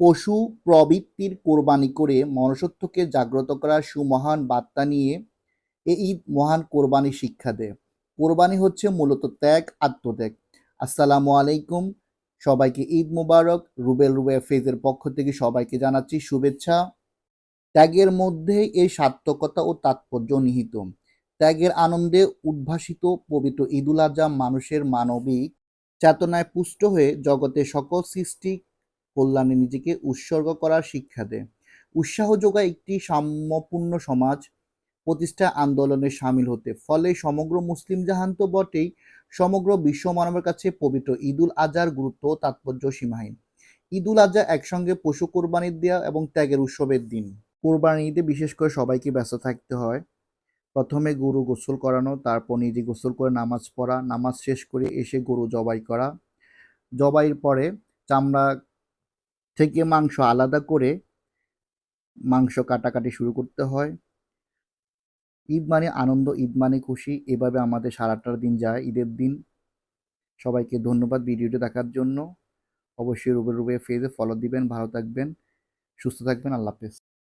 পশু প্রবৃত্তির কোরবানি করে মনুষ্যত্বকে জাগ্রত করার সুমহান বার্তা নিয়ে এ ঈদ মহান কোরবানি শিক্ষা দেয়। কোরবানি হচ্ছে মূলত ত্যাগ, আত্মত্যাগ। আসসালামু আলাইকুম। সবাইকে ঈদ মুবারক। রুবেল রুবে ফেজের পক্ষ থেকে সবাইকে জানাচ্ছি শুভেচ্ছা। ত্যাগের মধ্যে এই সার্থকতা ও তাৎপর্য নিহিত। ত্যাগের আনন্দে উদ্ভাসিত পবিত্র ঈদুল আজহা মানুষের মানবিক চেতনায় পুষ্ট হয়ে জগতে সকল সৃষ্টি কল্যাণে নিজেকে উৎসর্গ করার শিক্ষা দেয়। উৎসাহ যোগায় একটি সাম্যপূর্ণ সমাজ প্রতিষ্ঠা আন্দোলনে সামিল হতে। ফলে সমগ্র মুসলিম জাহান তো বটেই, সমগ্র বিশ্ব মানবের কাছে পবিত্র ঈদুল আজহার গুরুত্ব তাৎপর্য সীমাহীন। ঈদুল আজহা একসঙ্গে পশু কোরবানির দেওয়া এবং ত্যাগের উৎসবের দিন। কোরবানি ঈদে বিশেষ করে সবাইকে ব্যস্ত থাকতে হয়। প্রথমে গরু গোসল করানো, তারপর নিজে গোসল করে নামাজ পড়া, নামাজ শেষ করে এসে গরু জবাই করা। জবাইয়ের পরে চামড়া থেকে মাংস আলাদা করে মাংস কাটাকাটি শুরু করতে হয়। ঈদ মানে আনন্দ, ঈদ মানে খুশি। এভাবে আমাদের সারাটা দিন যায়, ঈদের দিন। সবাইকে ধন্যবাদ ভিডিওটি দেখার জন্য। অবশ্যই রুবে রুবে ফেজে ফলো দিবেন, ভালো থাকবেন, সুস্থ থাকবেন, আল্লাহ হাফেজ।